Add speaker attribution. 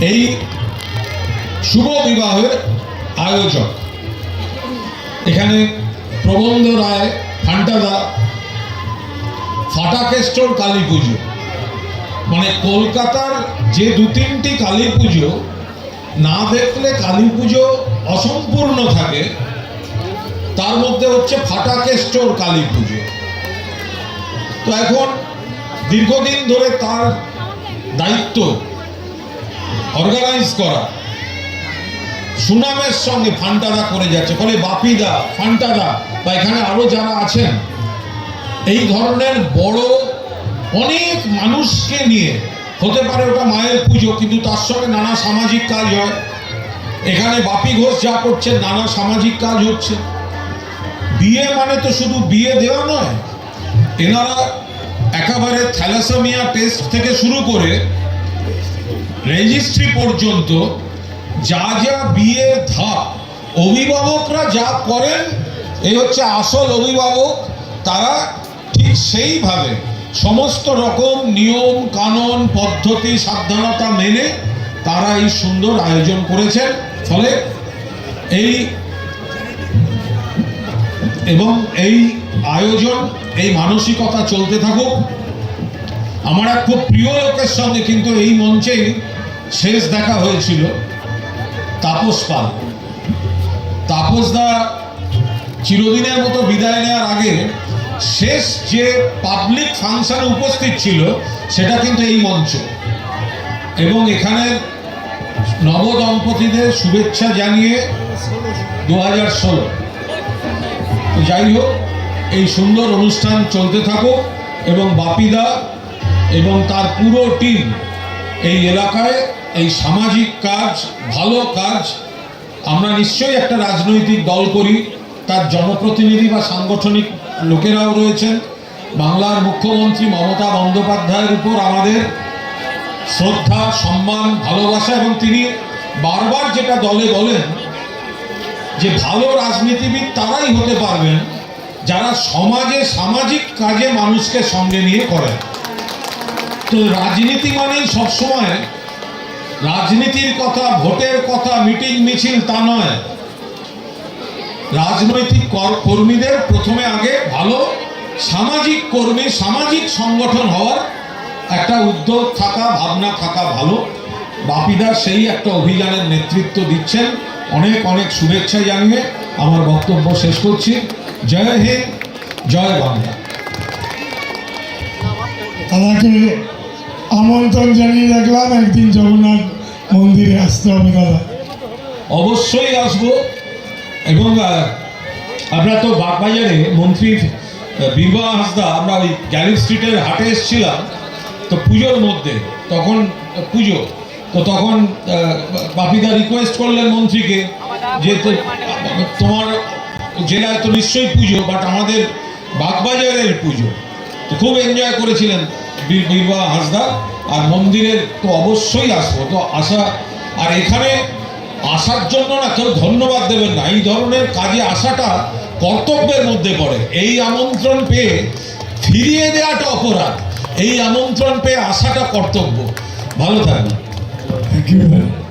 Speaker 1: এই শুভ বিবাহের আয়োজক এখানে প্রবন্ধ রায় ফান্টাদা ফাটাকেষ্টর কালী পুজো। মানে কলকাতার যে দু তিনটি কালী পুজো, না দেখলে কালী পুজো অসম্পূর্ণ থাকে, তার মধ্যে হচ্ছে ফাটাকেষ্টর কালী পুজো। তো এখন দীর্ঘদিন ধরে তার দায়িত্ব অর্গানাইজ করা। সুনামের সঙ্গে ফান্টাদা করে যাচ্ছে। ফলে বাপিদা ফান্টাদা বা এখানে আরও যারা আছেন, এই ধরনের বড় অনেক মানুষকে নিয়ে, হতে পারে ওটা মায়ের পুজো, কিন্তু তার সঙ্গে নানা সামাজিক কাজ হয়। এখানে বাপি ঘোষ যা করছেন নানা সামাজিক কাজ হচ্ছে। বিয়ে মানে তো শুধু বিয়ে দেওয়া নয়, এনারা একেবারে থ্যালাসেমিয়া টেস্ট থেকে শুরু করে রেজিস্ট্রি পর্যন্ত যা যা বিয়ে ধাপ, অভিভাবকরা যা করেন, এই হচ্ছে আসল অভিভাবক, তারা ঠিক সেইভাবে সমস্ত রকম নিয়ম, কানুন, পদ্ধতি, সাবধানতা মেনে তারা এই সুন্দর আয়োজন করেছেন। ফলে এই এবং এই আয়োজন, এই মানসিকতা চলতে থাকুক। আমার এক খুব প্রিয় লোকের সঙ্গে কিন্তু এই মঞ্চেই শেষ দেখা হয়েছিল তাপস পাল। তাপসদা চিরদিনের মতো বিদায় নেওয়ার আগে শেষ যে পাবলিক ফাংশনে উপস্থিত ছিল, সেটা কিন্তু এই মঞ্চ। এবং এখানে নবদম্পতিদের শুভেচ্ছা জানিয়ে দু হাজার ষোলো যাই হোক, এই সুন্দর অনুষ্ঠান চলতে থাকুক এবং বাপিদা এবং তার পুরো টিম এই এলাকায় এই সামাজিক কাজ, ভালো কাজ, আমরা নিশ্চয়ই একটা রাজনৈতিক দল করি। তার জনপ্রতিনিধি বা সাংগঠনিক লোকেরাও রয়েছেন। বাংলার মুখ্যমন্ত্রী মমতা বন্দ্যোপাধ্যায়ের উপর আমাদের শ্রদ্ধা, সম্মান, ভালোবাসা এবং তিনি বারবার যেটা দলে বলেন যে ভালো রাজনীতিবিদ তারাই হতে পারবেন যারা সমাজে সামাজিক কাজে মানুষকে সঙ্গে নিয়ে করেন। তো রাজনীতি মানেই সবসময় রাজনীতির কথা, ভোটের কথা, মিটিং, মিছিল, তা নয়। রাজনৈতিক কর- কর্মীদের প্রথমে আগে ভালো সামাজিক কর্মী, সামাজিক সংগঠন হওয়ার একটা উদ্যোগ থাকা, ভাবনা থাকা ভালো। বাপিদা সেই একটা অভিযানের নেতৃত্ব দিচ্ছেন। অনেক অনেক শুভেচ্ছা জানিয়ে আমার বক্তব্য শেষ করছি। জয় হিন্দ, জয় বাংলা।
Speaker 2: দাদাকে আমন্ত্রণ জানিয়ে রাখলাম, একদিন জগন্নাথ মন্দিরে আসতে হবে দাদা।
Speaker 1: অবশ্যই আসব। এবং আমরা তো বাগবাজারে মন্ত্রীর বিবাহ হাসদা আমরা ওই গ্যালি স্ট্রিটের হাটে এসেছিলাম, তো পুজোর মধ্যে, তখন পুজো, তো তখন বাপিদা রিকোয়েস্ট করলেন মন্ত্রীকে যে তোমার জেলায় তো নিশ্চয়ই পুজো বাট আমাদের বাগবাজারের পুজো। তো খুব এনজয় করেছিলেন। বীর- বীরবা হাসদা, আর মন্দিরের তো অবশ্যই আসব। তো আসা আর এখানে আসার জন্য না কেউ ধন্যবাদ দেবেন না। এই ধরনের কাজে আসাটা কর্তব্যের মধ্যে পড়ে। এই আমন্ত্রণ পেয়ে ফিরিয়ে দেওয়াটা অপরাধ। এই আমন্ত্রণ পেয়ে আসাটা কর্তব্য। ভালো থাকবেন।
Speaker 2: Thank you